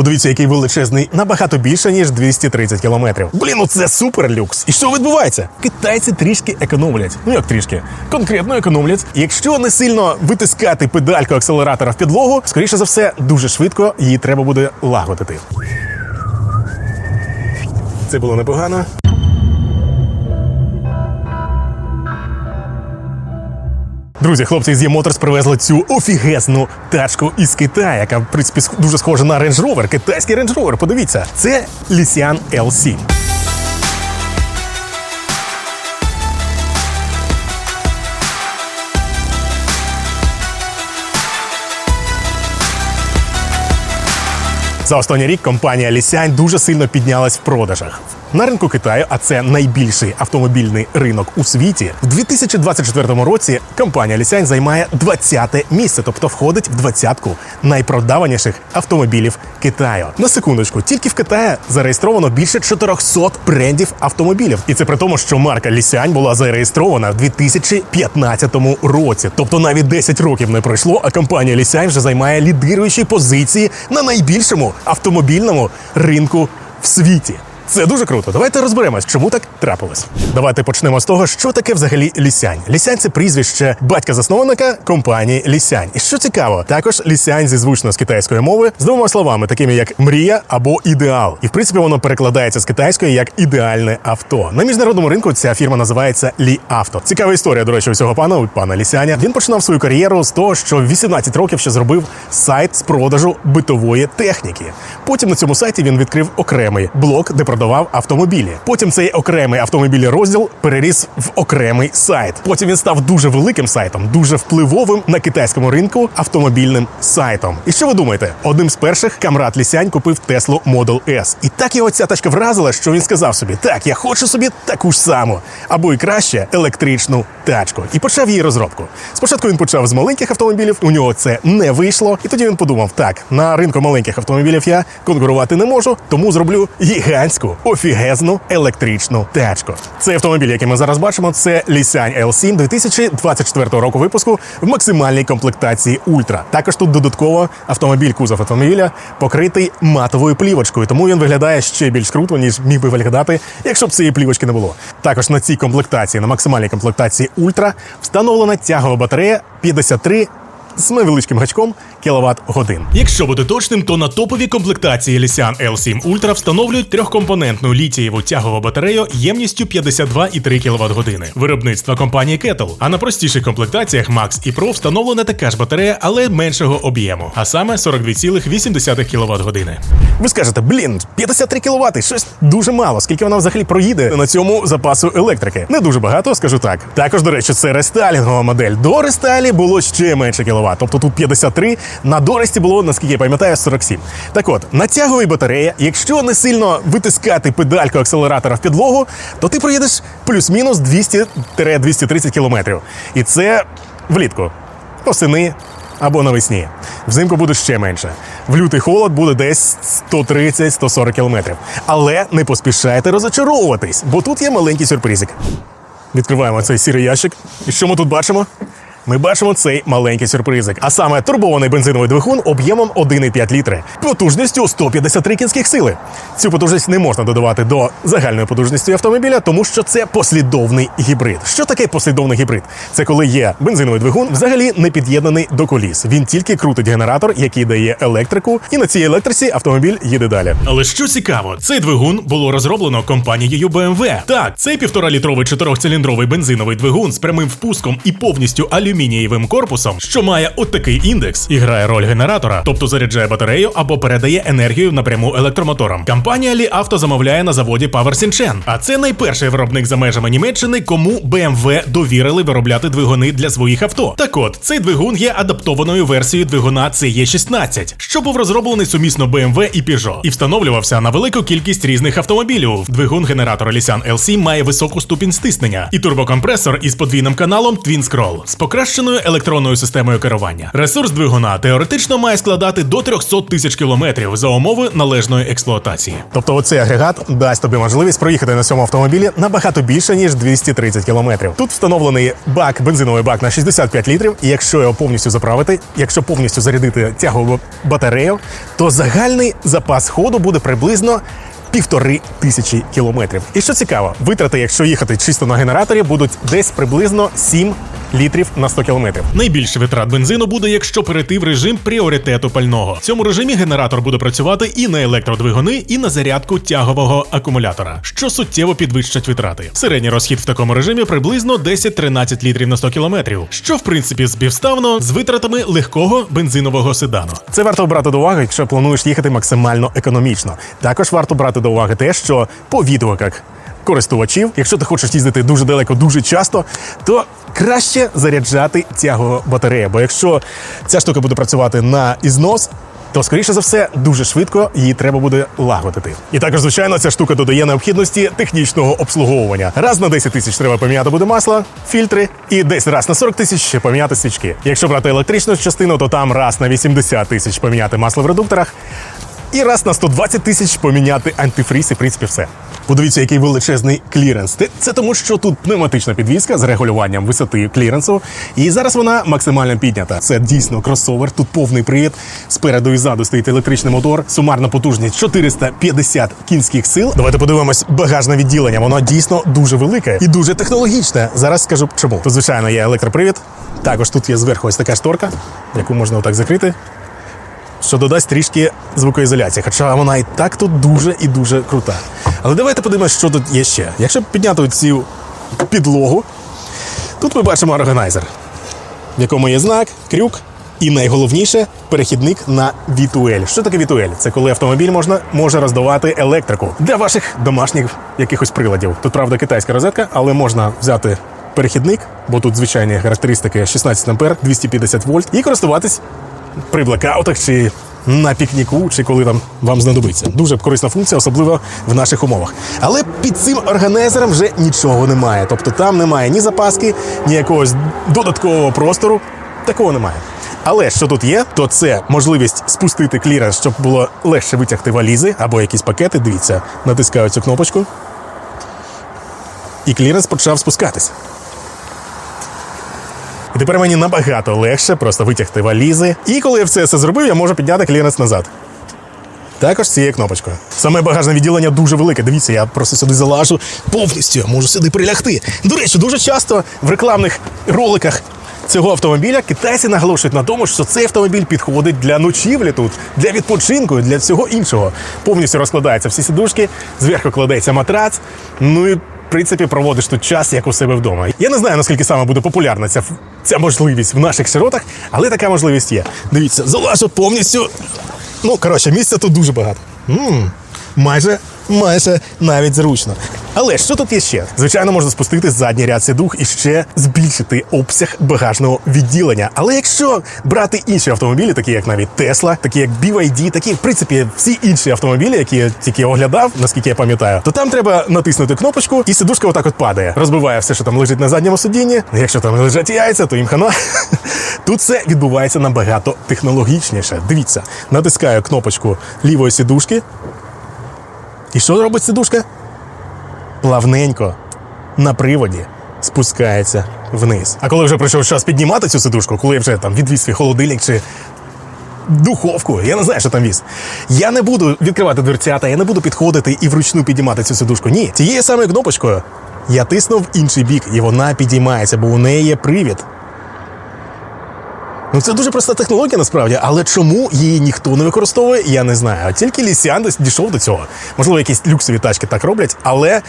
Подивіться, який величезний, набагато більше, ніж 230 кілометрів. Блін, ну це супер люкс. І що відбувається? Китайці трішки економлять. Ну як трішки? Конкретно економлять. Якщо не сильно витискати педальку акселератора в підлогу, скоріше за все, дуже швидко її треба буде лагодити. Це було непогано. Друзі, хлопці з Motorz привезли цю офігезну тачку із Китаю, яка в принципі дуже схожа на Range Rover, китайський Range Rover. Подивіться, це Lysian LC. За останній рік компанія Лісянь дуже сильно піднялась в продажах. На ринку Китаю, а це найбільший автомобільний ринок у світі, в 2024 році компанія Лісянь займає 20-те місце, тобто входить в двадцятку найпродаваніших автомобілів Китаю. На секундочку, тільки в Китаї зареєстровано більше 400 брендів автомобілів, і це при тому, що марка Лісянь була зареєстрована в 2015 році. Тобто навіть 10 років не пройшло, а компанія Лісянь вже займає лідируючі позиції на найбільшому автомобільному ринку в світі. Це дуже круто. Давайте розберемось, чому так трапилось. Давайте почнемо з того, що таке взагалі Лісянь. Лісянь це прізвище батька-засновника компанії Лісянь. І що цікаво, також Лісянь зізвучно з китайської мови з двома словами, такими як мрія або ідеал. І в принципі воно перекладається з китайської як ідеальне авто. На міжнародному ринку ця фірма називається Лі Авто. Цікава історія, до речі, у цього пана, у пана Лісяня. Він починав свою кар'єру з того, що в 18 років ще зробив сайт з продажу битової техніки. Потім на цьому сайті він відкрив окремий блок, де продавав автомобілі. Потім цей окремий автомобільний розділ переріс в окремий сайт. Потім він став дуже великим сайтом, дуже впливовим на китайському ринку автомобільним сайтом. І що ви думаєте? Одним з перших Камрад Лісянь купив Теслу Model S. І так його ця тачка вразила, що він сказав собі: так, я хочу собі таку ж саму, або і краще електричну тачку. І почав її розробку. Спочатку він почав з маленьких автомобілів, у нього це не вийшло. І тоді він подумав: так, на ринку маленьких автомобілів я конкурувати не можу, тому зроблю гігантську, офігезну електричну тачку. Цей автомобіль, який ми зараз бачимо, це Nissan L7 2024 року випуску в максимальній комплектації Ультра. Також тут додатково автомобіль, кузов автомобіля покритий матовою плівочкою, тому він виглядає ще більш круто, ніж міг би виглядати, якщо б цієї плівочки не було. Також на цій комплектації, на максимальній комплектації Ультра, встановлена тягова батарея 53 з невеличким гачком кіловат годин. Якщо бути точним, то на топовій комплектації Lysian L7 Ultra встановлюють трьохкомпонентну літієву тягову батарею ємністю 52,3 кВт години. Виробництва компанії Kettle. А на простіших комплектаціях Max і Pro встановлена така ж батарея, але меншого об'єму, а саме 42,8 кВт години. Ви скажете, блін, 53 кВт, щось дуже мало. Скільки вона взагалі проїде на цьому запасу електрики? Не дуже багато, скажу так. Також, до речі, це рестайлінгова модель. До рестайлі було ще менше кіловат, тобто тут 53, на доресті було, наскільки я пам'ятаю, 47. Так от, на тяговій якщо не сильно витискати педальку акселератора в підлогу, то ти проїдеш плюс-мінус 200-230 кілометрів. І це влітку, восени або навесні. Взимку буде ще менше. В лютий холод буде десь 130-140 кілометрів. Але не поспішайте розочаровуватись, бо тут є маленький сюрпризик. Відкриваємо цей сірий ящик. І що ми тут бачимо? Ми бачимо цей маленький сюрпризик, а саме турбований бензиновий двигун об'ємом 1,5 літри, потужністю 153 кінських сили. Цю потужність не можна додавати до загальної потужності автомобіля, тому що це послідовний гібрид. Що таке послідовний гібрид? Це коли є бензиновий двигун, взагалі не під'єднаний до коліс. Він тільки крутить генератор, який дає електрику, і на цій електриці автомобіль їде далі. Але що цікаво, цей двигун було розроблено компанією BMW. Так, цей півторалітровий чотирьохциліндровий бензиновий двигун з прямим впуском і повністю алюмінієвим корпусом, що має от такий індекс, і грає роль генератора, тобто заряджає батарею або передає енергію напряму електромоторам. Компанія Li Auto замовляє на заводі Power Sinchen, а це найперший виробник за межами Німеччини, кому BMW довірили виробляти двигуни для своїх авто. Так от, цей двигун є адаптованою версією двигуна CE16, що був розроблений сумісно BMW і Peugeot, і встановлювався на велику кількість різних автомобілів. Двигун генератора Nissan L7 має високу ступінь стиснення і турбокомпресор із подвійним каналом Twin Scroll покращеною електронною системою керування. Ресурс двигуна теоретично має складати до 300 тисяч кілометрів за умови належної експлуатації. Тобто, оцей агрегат дасть тобі можливість проїхати на цьому автомобілі набагато більше ніж 230 кілометрів. Тут встановлений бак, бензиновий бак на 65 літрів. І якщо його повністю заправити, якщо повністю зарядити тягову батарею, то загальний запас ходу буде приблизно півтори тисячі кілометрів. І що цікаво, витрати, якщо їхати чисто на генераторі, будуть десь приблизно 7 літрів на 100 кілометрів. Найбільше витрат бензину буде, якщо перейти в режим пріоритету пального. В цьому режимі генератор буде працювати і на електродвигуни, і на зарядку тягового акумулятора, що суттєво підвищать витрати. Середній розхід в такому режимі приблизно 10-13 літрів на 100 кілометрів, що в принципі співставно з витратами легкого бензинового седану. Це варто брати до уваги, якщо плануєш їхати максимально економічно. Також варто брати до уваги те, що по відгуках користувачів, якщо ти хочеш їздити дуже далеко, дуже часто, то краще заряджати тягову батарею. Бо якщо ця штука буде працювати на ізнос. То, скоріше за все, дуже швидко її треба буде лагодити. І також, звичайно, ця штука додає необхідності технічного обслуговування. Раз на 10 тисяч треба поміняти буде масло, фільтри, і десь раз на 40 тисяч поміняти свічки. Якщо брати електричну частину, то там раз на 80 тисяч поміняти масло в редукторах, і раз на 120 тисяч поміняти антифріз, і в принципі все. Подивіться, який величезний кліренс. Це- тому, що тут пневматична підвізка з регулюванням висоти кліренсу. І зараз вона максимально піднята. Це дійсно кросовер. Тут повний привід. Спереду і ззаду стоїть електричний мотор. Сумарна потужність 450 кінських сил. Давайте подивимось багажне відділення. Воно дійсно дуже велике і дуже технологічне. Зараз скажу чому. Тут, звичайно, є електропривід. Також тут є зверху ось така шторка, яку можна отак закрити що додасть трішки звукоізоляції, хоча вона і так тут дуже і дуже крута. Але давайте подивимося, що тут є ще. Якщо підняти цю підлогу, тут ми бачимо органайзер, в якому є знак, крюк. І найголовніше перехідник на V2L. Що таке V2L? Це коли автомобіль можна може роздавати електрику для ваших домашніх якихось приладів. Тут правда китайська розетка, але можна взяти перехідник, бо тут звичайні характеристики 16 ампер, 250 вольт, і користуватись при блекаутах чи на пікніку, чи коли там вам знадобиться. Дуже корисна функція, особливо в наших умовах. Але під цим органайзером вже нічого немає. Тобто там немає ні запаски, ні якогось додаткового простору. Такого немає. Але що тут є, то це можливість спустити кліренс, щоб було легше витягти валізи або якісь пакети. Дивіться, натискаю цю кнопочку. І кліренс почав спускатись. І тепер мені набагато легше просто витягти валізи. І коли я все це зробив, я можу підняти кліренс назад. Також цією кнопочкою. Саме багажне відділення дуже велике. Дивіться, я просто сюди залажу повністю, можу сюди прилягти. До речі, дуже часто в рекламних роликах цього автомобіля китайці наголошують на тому, що цей автомобіль підходить для ночівлі тут, для відпочинку, для всього іншого. Повністю розкладаються всі сідушки, зверху кладеться матрац. Ну і принципі проводиш тут час, як у себе вдома. Я не знаю, наскільки саме буде популярна ця, ця можливість в наших широтах, але така можливість є. Дивіться, залажу повністю. Ну, коротше, місця тут дуже багато. м майже, майже навіть зручно. Але що тут є ще? Звичайно, можна спустити задній ряд сідух і ще збільшити обсяг багажного відділення. Але якщо брати інші автомобілі, такі як навіть Tesla, такі як BYD, такі, в принципі, всі інші автомобілі, які я тільки оглядав, наскільки я пам'ятаю, то там треба натиснути кнопочку, і сидушка отак от падає. Розбиває все, що там лежить на задньому сидінні. Якщо там лежать яйця, то їм хана. Тут все відбувається набагато технологічніше. Дивіться, натискаю кнопочку лівої сідушки. І що робить сидушка? Плавненько на приводі спускається вниз. А коли вже прийшов час піднімати цю сидушку, коли я вже там відвіз свій холодильник чи духовку, я не знаю, що там віз. Я не буду відкривати дверцята, я не буду підходити і вручну підіймати цю сидушку. Ні, цією самою кнопочкою я тиснув інший бік, і вона підіймається, бо у неї є привід. Ну, це дуже проста технологія насправді, але чому її ніхто не використовує, я не знаю. А Тільки Лісіан десь дійшов до цього. Можливо, якісь люксові тачки так роблять, але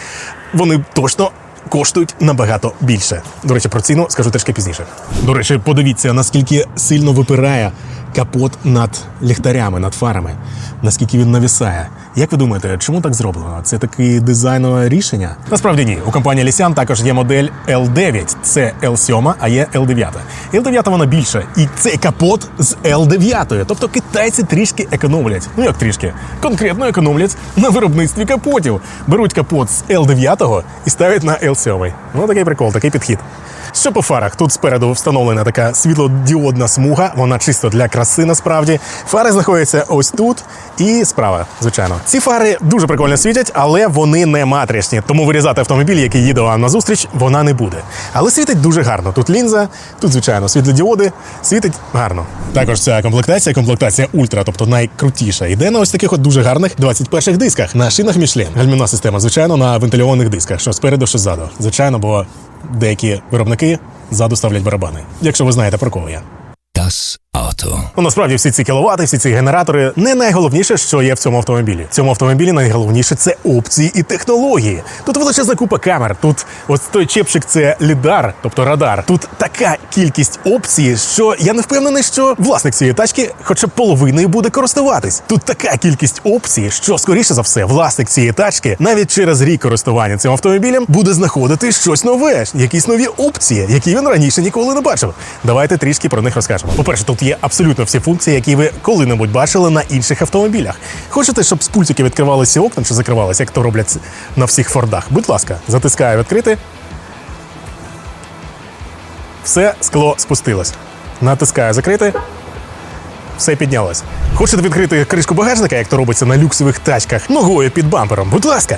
вони точно коштують набагато більше. До речі, про ціну скажу трішки пізніше. До речі, подивіться, наскільки сильно випирає капот над ліхтарями, над фарами, наскільки він навісає. Як ви думаєте, чому так зроблено? Це таке дизайнове рішення? Насправді ні. У компанії Лісян також є модель L9. Це L7, а є L9. L9 вона більша, і цей капот з L9. Тобто китайці трішки економлять. Ну як трішки? Конкретно економлять на виробництві капотів. Беруть капот з L9 і ставлять на L7. Ну такий прикол, такий підхід. Що по фарах? Тут спереду встановлена така світлодіодна смуга, вона чисто для краси насправді. Фари знаходяться ось тут і справа, звичайно. Ці фари дуже прикольно світять, але вони не матричні. Тому вирізати автомобіль, який їде вам назустріч, вона не буде. Але світить дуже гарно. Тут лінза, тут, звичайно, світлодіоди, світить гарно. Також ця комплектація, комплектація ультра, тобто найкрутіша, йде на ось таких от дуже гарних 21-х дисках на шинах Michelin. Гальмівна система, звичайно, на вентильованих дисках, що спереду, що ззаду. Звичайно, бо деякі виробники ззаду ставлять барабани. Якщо ви знаєте про кого я. Auto. Ну, насправді всі ці кіловати, всі ці генератори не найголовніше, що є в цьому автомобілі. В цьому автомобілі найголовніше це опції і технології. Тут величезна купа камер. Тут ось той чепчик це лідар, тобто радар. Тут така кількість опцій, що я не впевнений, що власник цієї тачки хоча б половиною буде користуватись. Тут така кількість опцій, що скоріше за все, власник цієї тачки навіть через рік користування цим автомобілем буде знаходити щось нове, якісь нові опції, які він раніше ніколи не бачив. Давайте трішки про них розкажемо. По-перше, тут є абсолютно всі функції, які ви коли-небудь бачили на інших автомобілях. Хочете, щоб з пультики відкривалися окна чи закривалися, як то роблять на всіх фордах? Будь ласка, затискаю відкрити. Все скло спустилось. Натискаю закрити. Все піднялось. Хочете відкрити кришку багажника, як то робиться на люксових тачках, ногою під бампером? Будь ласка.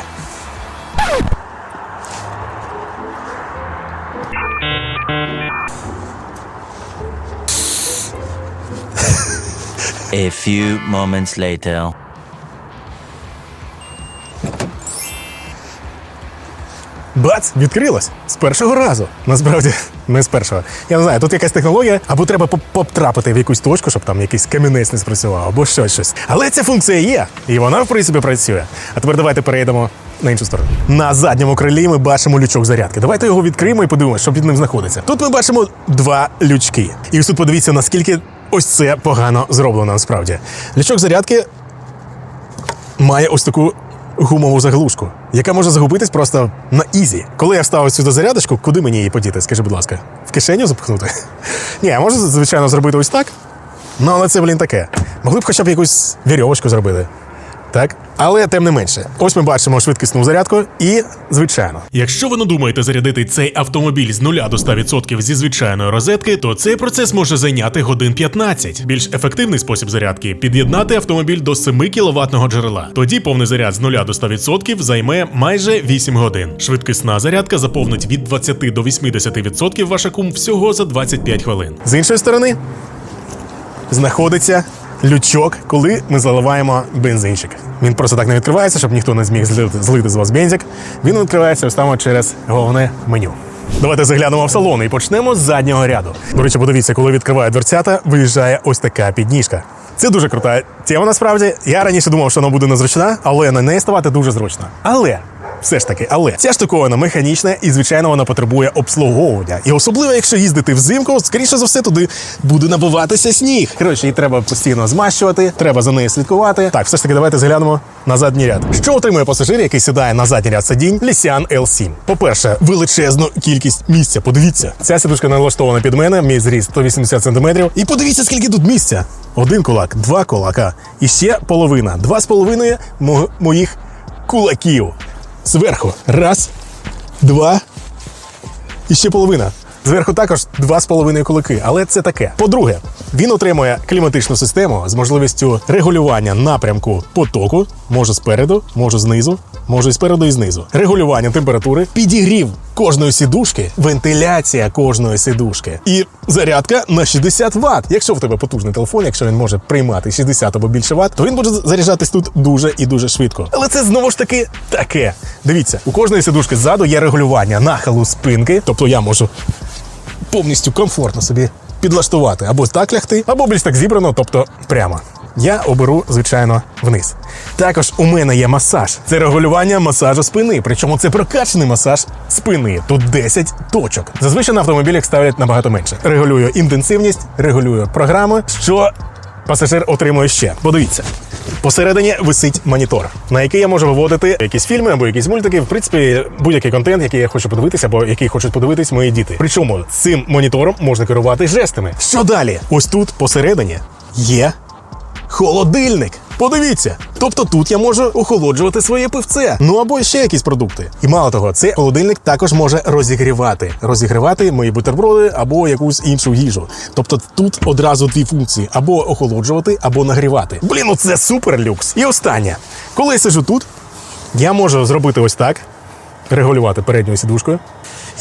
A few moments later. Бац, відкрилось З першого разу. Насправді, не з першого. Я не знаю, тут якась технологія, або треба потрапити в якусь точку, щоб там якийсь камінець не спрацював, або щось щось. Але ця функція є, і вона в принципі працює. А тепер давайте перейдемо на іншу сторону. На задньому крилі ми бачимо лючок зарядки. Давайте його відкриємо і подивимося, що під ним знаходиться. Тут ми бачимо два лючки. І ось тут подивіться, наскільки ось це погано зроблено насправді. Лючок зарядки має ось таку гумову заглушку, яка може загубитись просто на ізі. Коли я вставив сюди зарядочку, куди мені її подіти? Скажи, будь ласка, в кишеню запхнути? Ні, я можу, звичайно, зробити ось так. Ну, але це, блін, таке. Могли б хоча б якусь вірьовочку зробити. Так? Але тим не менше, ось ми бачимо швидкісну зарядку і звичайно. Якщо ви надумаєте зарядити цей автомобіль з 0 до 100% зі звичайної розетки, то цей процес може зайняти годин 15. Більш ефективний спосіб зарядки під'єднати автомобіль до 7 кВт джерела. Тоді повний заряд з 0 до 100% займе майже 8 годин. Швидкісна зарядка заповнить від 20 до 80% ваш акум всього за 25 хвилин. З іншої сторони, знаходиться лючок, коли ми заливаємо бензинчик. Він просто так не відкривається, щоб ніхто не зміг злити, злити з вас бензик. Він відкривається там через головне меню. Давайте заглянемо в салон і почнемо з заднього ряду. До речі, подивіться, коли відкриває дверцята, виїжджає ось така підніжка. Це дуже крута тема насправді. Я раніше думав, що вона буде незручна, але на неї ставати дуже зручно. Але все ж таки, але ця штуковина механічна і, звичайно, вона потребує обслуговування. І особливо, якщо їздити взимку, скоріше за все, туди буде набиватися сніг. Коротше, її треба постійно змащувати, треба за нею слідкувати. Так, все ж таки, давайте заглянемо на задній ряд. Що отримує пасажир, який сідає на задній ряд сидінь Лісян L7? По-перше, величезну кількість місця. Подивіться, ця сідушка налаштована під мене, мій зріст 180 см. І подивіться, скільки тут місця. Один кулак, два кулака. І ще половина. Два з половиною мо- моїх кулаків. Зверху. Раз, два. І ще половина. Зверху також два з половиною кулики, але це таке. По-друге, він отримує кліматичну систему з можливістю регулювання напрямку потоку, може спереду, може знизу, може і спереду і знизу. Регулювання температури, підігрів кожної сідушки, вентиляція кожної сідушки і зарядка на 60 Вт. Якщо в тебе потужний телефон, якщо він може приймати 60 або більше Вт, то він буде заряджатись тут дуже і дуже швидко. Але це знову ж таки таке. Дивіться, у кожної сідушки ззаду є регулювання нахилу спинки, тобто я можу повністю комфортно собі підлаштувати або так лягти, або більш так зібрано, тобто прямо. Я оберу, звичайно, вниз. Також у мене є масаж. Це регулювання масажу спини. Причому це прокачаний масаж спини. Тут 10 точок. Зазвичай на автомобілях ставлять набагато менше. Регулюю інтенсивність, регулюю програми, що пасажир отримує ще. Подивіться. Посередині висить монітор, на який я можу виводити якісь фільми або якісь мультики. В принципі, будь-який контент, який я хочу подивитися, або який хочуть подивитись мої діти. Причому цим монітором можна керувати жестами. Що далі? Ось тут посередині є холодильник. Подивіться. Тобто тут я можу охолоджувати своє пивце. Ну або ще якісь продукти. І мало того, цей холодильник також може розігрівати. Розігрівати мої бутерброди або якусь іншу їжу. Тобто тут одразу дві функції: або охолоджувати, або нагрівати. Блін, ну це супер люкс. І останнє. Коли я сижу тут, я можу зробити ось так, регулювати передньою сідушкою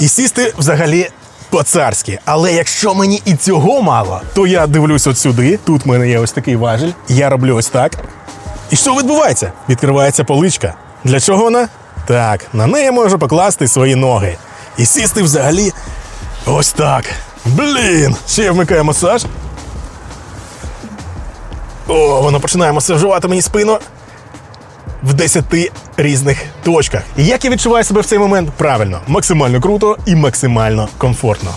і сісти взагалі по-царськи. Але якщо мені і цього мало, то я дивлюсь от сюди. Тут в мене є ось такий важіль. Я роблю ось так. І що відбувається? Відкривається поличка. Для чого вона? Так, на неї можу покласти свої ноги. І сісти взагалі ось так. Блін! Ще я вмикаю масаж. О, воно починає масажувати мені спину в 10 різних точках. І як я відчуваю себе в цей момент? Правильно, максимально круто і максимально комфортно.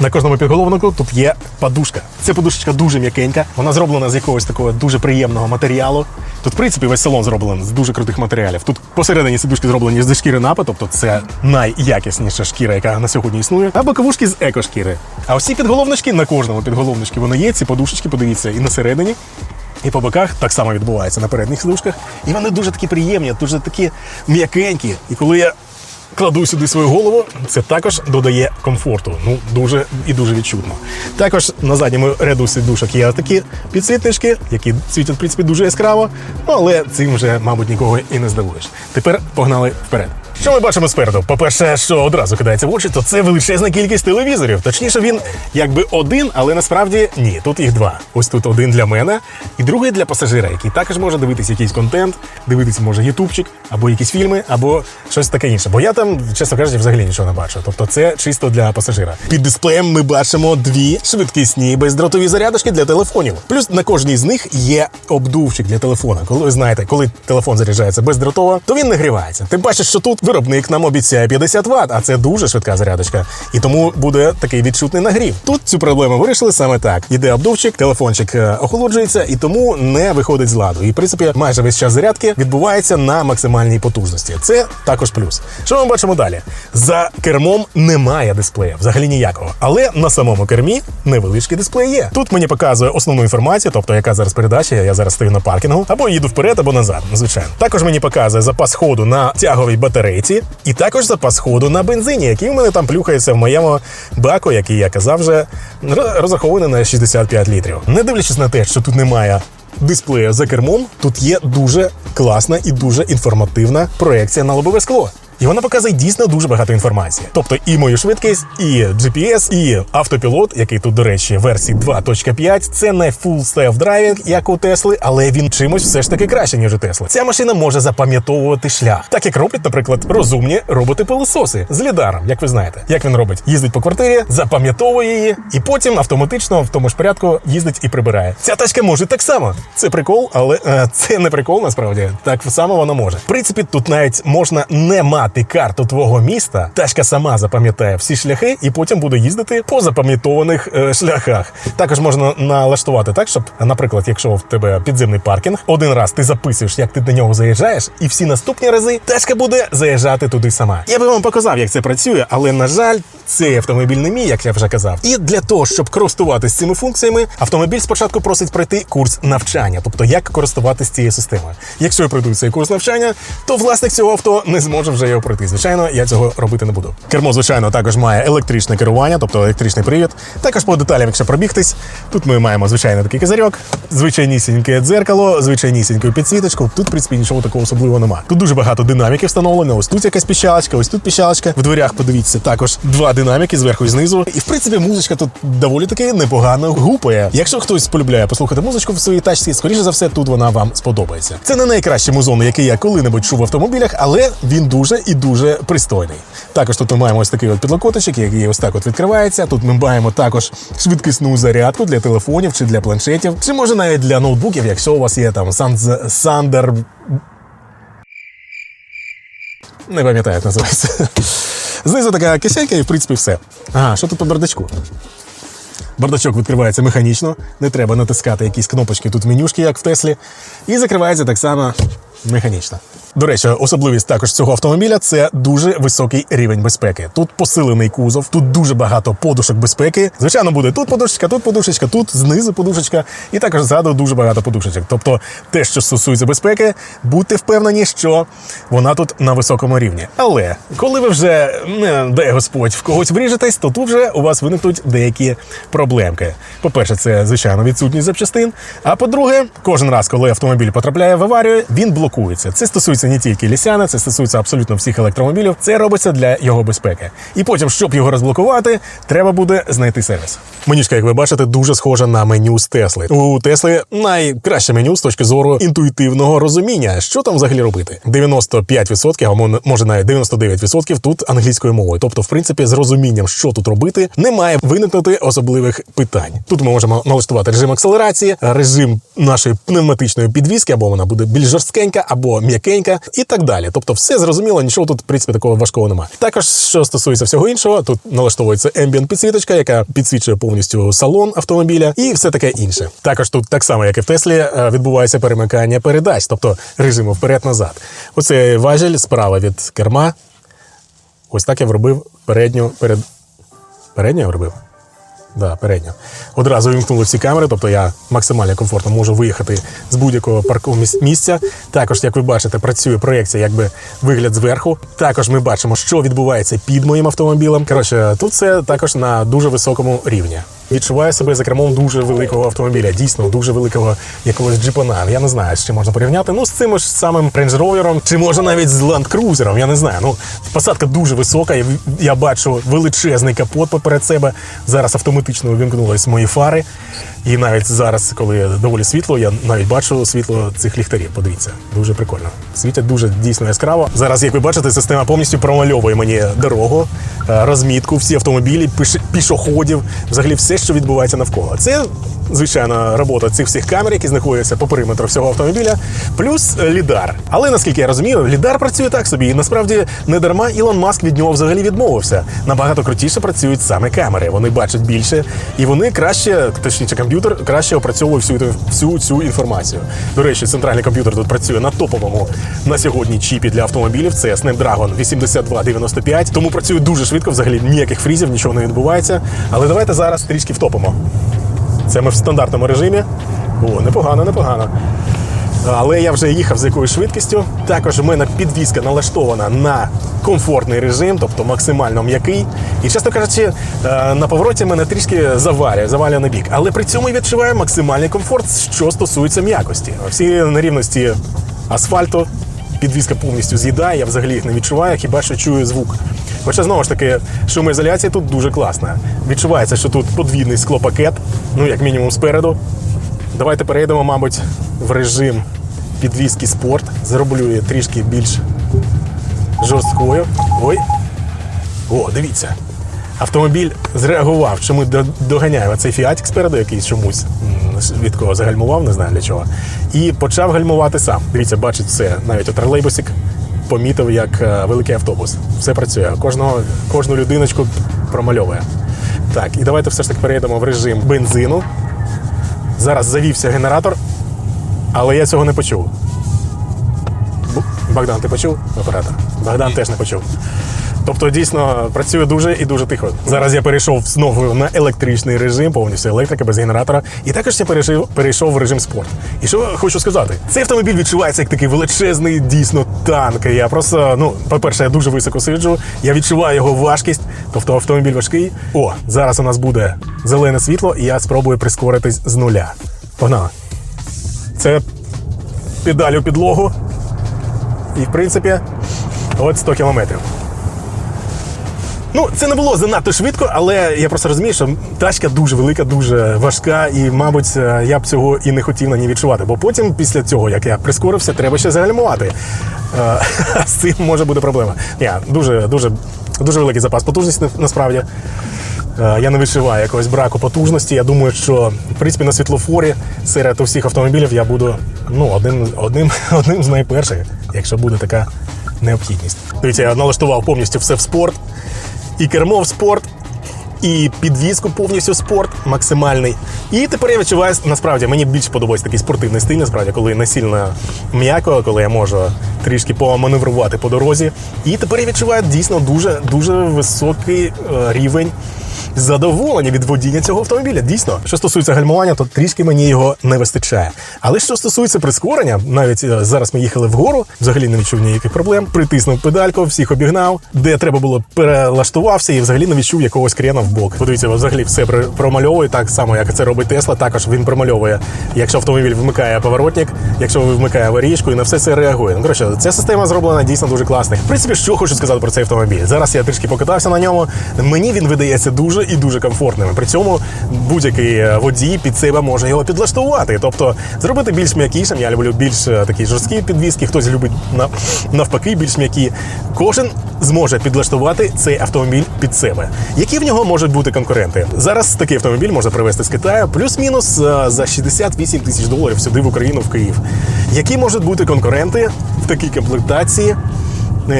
На кожному підголовнику тут є подушка. Ця подушечка дуже м'якенька. Вона зроблена з якогось такого дуже приємного матеріалу. Тут, в принципі, весь салон зроблений з дуже крутих матеріалів. Тут посередині сидушки зроблені зі шкіри напи, тобто це найякісніша шкіра, яка на сьогодні існує, а боковушки з екошкіри. А ці підголовнички на кожному підголовничці вони є. Ці подушечки, подивіться, і на середині. І по боках так само відбувається на передніх сидушках. І вони дуже такі приємні, дуже такі м'якенькі. І коли я кладу сюди свою голову, це також додає комфорту. Ну, дуже і дуже відчутно. Також на задньому ряду сидушок є такі підсвітнички, які світять, в принципі, дуже яскраво, ну, але цим вже, мабуть, нікого і не здивуєш. Тепер погнали вперед. Що ми бачимо спереду? По-перше, що одразу кидається в очі, то це величезна кількість телевізорів. Точніше, він якби один, але насправді ні. Тут їх два. Ось тут один для мене, і другий для пасажира, який також може дивитися якийсь контент, дивитися може ютубчик, або якісь фільми, або щось таке інше. Бо я там, чесно кажучи, взагалі нічого не бачу. Тобто це чисто для пасажира. Під дисплеєм ми бачимо дві швидкісні бездротові зарядочки для телефонів. Плюс на кожній з них є обдувчик для телефона. Коли ви знаєте, коли телефон заряджається бездротово, то він нагрівається. Тим паче, що тут виробник нам обіцяє 50 Вт, а це дуже швидка зарядочка. І тому буде такий відчутний нагрів. Тут цю проблему вирішили саме так: іде обдувчик, телефончик е, охолоджується і тому не виходить з ладу. І в принципі, майже весь час зарядки відбувається на максимальній потужності. Це також плюс. Що ми бачимо далі? За кермом немає дисплея, взагалі ніякого. Але на самому кермі невеличкий дисплей є. Тут мені показує основну інформацію, тобто яка зараз передача, я зараз стою на паркінгу, або їду вперед, або назад. Звичайно. Також мені показує запас ходу на тяговій батарейці, і також запас ходу на бензині, який у мене там плюхається в моєму баку, який я казав вже ро- розрахований на 65 літрів. Не дивлячись на те, що тут немає дисплея за кермом, тут є дуже класна і дуже інформативна проекція на лобове скло. І вона показує дійсно дуже багато інформації. Тобто і мою швидкість, і GPS, і автопілот, який тут, до речі, версії 2.5, це не full self-driving, як у Тесли, але він чимось все ж таки краще, ніж у Тесли. Ця машина може запам'ятовувати шлях, так як роблять, наприклад, розумні роботи-пилососи з лідаром, як ви знаєте. Як він робить? Їздить по квартирі, запам'ятовує її, і потім автоматично в тому ж порядку їздить і прибирає. Ця тачка може так само. Це прикол, але е, це не прикол насправді. Так само вона може. В принципі, тут навіть можна не мати карту твого міста. Тачка сама запам'ятає всі шляхи і потім буде їздити по запам'ятованих е, шляхах. Також можна налаштувати так, щоб, наприклад, якщо в тебе підземний паркінг, один раз ти записуєш, як ти до нього заїжджаєш, і всі наступні рази тачка буде заїжджати туди сама. Я би вам показав, як це працює, але на жаль, цей автомобіль не мій, як я вже казав. І для того, щоб користуватися цими функціями, автомобіль спочатку просить пройти курс навчання, тобто як користуватися цією системою. Якщо я пройду цей курс навчання, то власник цього авто не зможе вже його пройти. Звичайно, я цього робити не буду. Кермо, звичайно, також має електричне керування, тобто електричний привід. Також по деталям, якщо пробігтись, тут ми маємо звичайно такий козирьок, звичайнісіньке дзеркало, звичайнісіньку підсвіточку. Тут, в принципі, нічого такого особливого нема. Тут дуже багато динаміків встановлено. Ось тут якась піщалочка, ось тут піщалочка. В дверях подивіться також два динаміки зверху і знизу. І в принципі, музичка тут доволі таки непогано гупає. Якщо хтось полюбляє послухати музичку в своїй тачці, скоріше за все, тут вона вам сподобається. Це не найкращий музон, який я коли-небудь чув в автомобілях, але він дуже і дуже пристойний. Також тут ми маємо ось такий от підлокотичок, який ось так от відкривається. Тут ми маємо також швидкісну зарядку для телефонів чи для планшетів, чи може навіть для ноутбуків, якщо у вас є там Сандер. Не пам'ятаю, як називається. Знизу така киселька і в принципі все. Ага, що тут по бардачку? Бардачок відкривається механічно, не треба натискати якісь кнопочки тут менюшки, як в Теслі. І закривається так само механічно. До речі, особливість також цього автомобіля це дуже високий рівень безпеки. Тут посилений кузов, тут дуже багато подушок безпеки. Звичайно, буде тут подушечка, тут подушечка, тут знизу подушечка, і також ззаду дуже багато подушечок. Тобто, те, що стосується безпеки, будьте впевнені, що вона тут на високому рівні. Але коли ви вже не дай Господь в когось вріжетесь, то тут вже у вас виникнуть деякі проблемки. По-перше, це звичайно відсутність запчастин. А по-друге, кожен раз, коли автомобіль потрапляє в аварію, він блокується. Це стосується не тільки лісяна, це стосується абсолютно всіх електромобілів. Це робиться для його безпеки. І потім, щоб його розблокувати, треба буде знайти сервіс. Менюшка, як ви бачите, дуже схожа на меню з Тесли. У Тесли найкраще меню з точки зору інтуїтивного розуміння, що там взагалі робити. 95%, а мо- може навіть 99% тут англійською мовою. Тобто, в принципі, з розумінням, що тут робити, не має виникнути особливих питань. Тут ми можемо налаштувати режим акселерації, режим нашої пневматичної підвіски, або вона буде більш жорсткенька, або м'якенька, і так далі. Тобто, все зрозуміло, нічого тут, в принципі, такого важкого немає. Також, що стосується всього іншого, тут налаштовується ambient підсвіточка, яка підсвічує повністю салон автомобіля, і все таке інше. Також тут так само, як і в Теслі, е, відбувається перемикання передач, тобто режиму вперед-назад. Оце важіль справа від керма. Ось так я вробив передню перед. Передню я вробив? Да, передня. Одразу вимкнули всі камери, тобто я максимально комфортно можу виїхати з будь-якого паркового місця. Також, як ви бачите, працює проєкція, якби вигляд зверху. Також ми бачимо, що відбувається під моїм автомобілем. Коротше, тут це також на дуже високому рівні. Відчуваю себе за кермом дуже великого автомобіля, дійсно дуже великого якогось джипана. Я не знаю, з чим можна порівняти. Ну з цим ж самим Range Rover, чи може навіть з Cruiser, я не знаю. Ну посадка дуже висока. і Я бачу величезний капот поперед себе. Зараз автоматично увімкнулись мої фари. І навіть зараз, коли доволі світло, я навіть бачу світло цих ліхтарів. Подивіться, дуже прикольно. Світять дуже дійсно яскраво. Зараз, як ви бачите, система повністю промальовує мені дорогу, е, розмітку, всі автомобілі, піш- пішоходів, взагалі все, що відбувається навколо. Це звичайно робота цих всіх камер, які знаходяться по периметру всього автомобіля, плюс е, лідар. Але наскільки я розумію, лідар працює так собі. І насправді не дарма Ілон Маск від нього взагалі відмовився. Набагато крутіше працюють саме камери. Вони бачать більше і вони краще, точніше, комп'ютер краще опрацьовує всю, всю цю інформацію. До речі, центральний комп'ютер тут працює на топовому на сьогодні чіпі для автомобілів. Це Snapdragon 8295, тому працює дуже швидко. Взагалі ніяких фрізів, нічого не відбувається. Але давайте зараз трішки втопимо. Це ми в стандартному режимі. О, непогано, непогано. Але я вже їхав з якоюсь швидкістю. Також у мене підвізка налаштована на комфортний режим, тобто максимально м'який. І, чесно кажучи, е, на повороті мене трішки завалює, завалює на бік. Але при цьому я відчуваю максимальний комфорт, що стосується м'якості. Всі нерівності асфальту, підвізка повністю з'їдає, я взагалі їх не відчуваю, хіба що чую звук. Хоча знову ж таки, шумоізоляція тут дуже класна. Відчувається, що тут подвійний склопакет, ну як мінімум спереду. Давайте перейдемо, мабуть, в режим підвізки спорт. Зроблю її трішки більш жорсткою. Ой. О, дивіться. Автомобіль зреагував, що ми доганяємо цей фіатік спереду, який чомусь м, швидко загальмував, не знаю для чого. І почав гальмувати сам. Дивіться, бачить все. Навіть тролейбусик помітив як е, великий автобус. Все працює. Кожного, кожну людиночку промальовує. Так, і давайте все ж таки перейдемо в режим бензину. Зараз завівся генератор, але я цього не почув. Богдан, ти почув оператор? Богдан теж не почув. Тобто дійсно працює дуже і дуже тихо. Зараз я перейшов знову на електричний режим, повністю електрика без генератора. І також я перейшов, перейшов в режим спорт. І що хочу сказати, цей автомобіль відчувається як такий величезний, дійсно танк. Я просто, ну, по-перше, я дуже високо сиджу. Я відчуваю його важкість, тобто автомобіль важкий. О, зараз у нас буде зелене світло, і я спробую прискоритись з нуля. Погнали. Це педаль у підлогу. І в принципі, от 100 кілометрів. Ну, це не було занадто швидко, але я просто розумію, що тачка дуже велика, дуже важка, і, мабуть, е, я б цього і не хотів на ній відчувати. Бо потім, після цього, як я прискорився, треба ще загальмувати. Е, З цим може бути проблема. Ні, дуже, дуже, дуже великий запас потужності насправді. Е, Я не відчуваю якогось браку потужності. Я думаю, що в принципі на світлофорі серед усіх автомобілів я буду ну, одним, одним, одним з найперших, якщо буде така необхідність. Дивіться, я налаштував повністю все в спорт. І кермо в спорт, і підвізку повністю спорт максимальний. І тепер я відчуваю, насправді мені більше подобається такий спортивний стиль, насправді, коли не сильно м'яко, коли я можу трішки поманеврувати по дорозі. І тепер я відчуваю дійсно дуже дуже високий е, рівень. Задоволення від водіння цього автомобіля. Дійсно, що стосується гальмування, то трішки мені його не вистачає. Але що стосується прискорення, навіть е, зараз ми їхали вгору, взагалі не відчув ніяких проблем. Притиснув педальку, всіх обігнав, де треба було перелаштувався і взагалі не відчув якогось крена в бок. Подивіться, взагалі все промальовує так само, як це робить Тесла. Також він промальовує, якщо автомобіль вмикає поворотник, якщо вмикає аварійку, і на все це реагує. Ну коротше, ця система зроблена дійсно дуже класно. В принципі, що хочу сказати про цей автомобіль. Зараз я трішки покатався на ньому. Мені він видається дуже і дуже комфортним. При цьому будь-який е, водій під себе може його підлаштувати. Тобто зробити більш м'якішим. Я люблю більш е, такі жорсткі підвіски, хтось любить навпаки більш м'які. Кожен зможе підлаштувати цей автомобіль під себе. Які в нього можуть бути конкуренти? Зараз такий автомобіль можна привезти з Китаю, плюс-мінус е, за 68 тисяч доларів сюди в Україну, в Київ. Які можуть бути конкуренти в такій комплектації?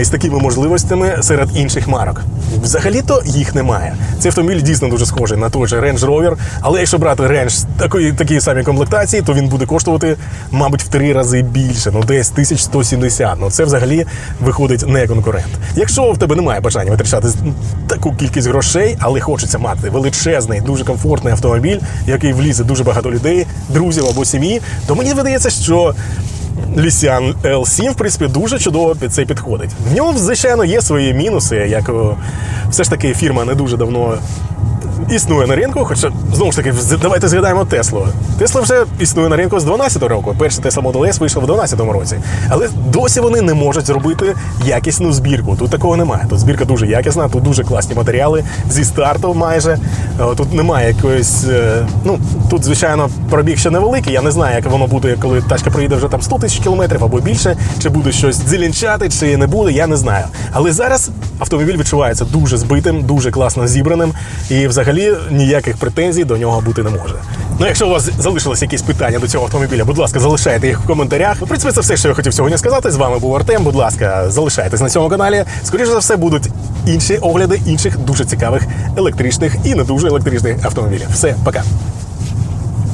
з такими можливостями серед інших марок. Взагалі-то їх немає. Цей автомобіль дійсно дуже схожий на той же Range Rover, але якщо брати Range такої такі самі комплектації, то він буде коштувати, мабуть, в три рази більше, ну десь 1170. Ну це взагалі виходить не конкурент. Якщо в тебе немає бажання витрачати таку кількість грошей, але хочеться мати величезний, дуже комфортний автомобіль, який влізе дуже багато людей, друзів або сім'ї, то мені видається, що Лісян L7, в принципі, дуже чудово під це підходить. В ньому, звичайно, є свої мінуси, як все ж таки фірма не дуже давно існує на ринку. Хоча, знову ж таки, давайте згадаємо Теслу. Тесла вже існує на ринку з 12-го року. Перший Tesla Model S вийшов в 12-му році. Але досі вони не можуть зробити якісну збірку. Тут такого немає. Тут збірка дуже якісна, тут дуже класні матеріали зі старту майже. Е, Тут немає якоїсь. е, Ну, тут, звичайно, пробіг ще невеликий. Я не знаю, як воно буде, коли тачка проїде вже там 100 тисяч кілометрів або більше, чи буде щось дзеленчати, чи не буде, я не знаю. Але зараз автомобіль відчувається дуже збитим, дуже класно зібраним, і взагалі ніяких претензій до нього бути не може. Ну, якщо у вас залишились якісь питання до цього автомобіля, будь ласка, залишайте їх в коментарях. В принципі, це все, що я хотів сьогодні сказати. З вами був Артем. Будь ласка, залишайтесь на цьому каналі. Скоріше за все, будуть інші огляди інших дуже цікавих електричних і не дуже електричних автомобілів. Все, пока.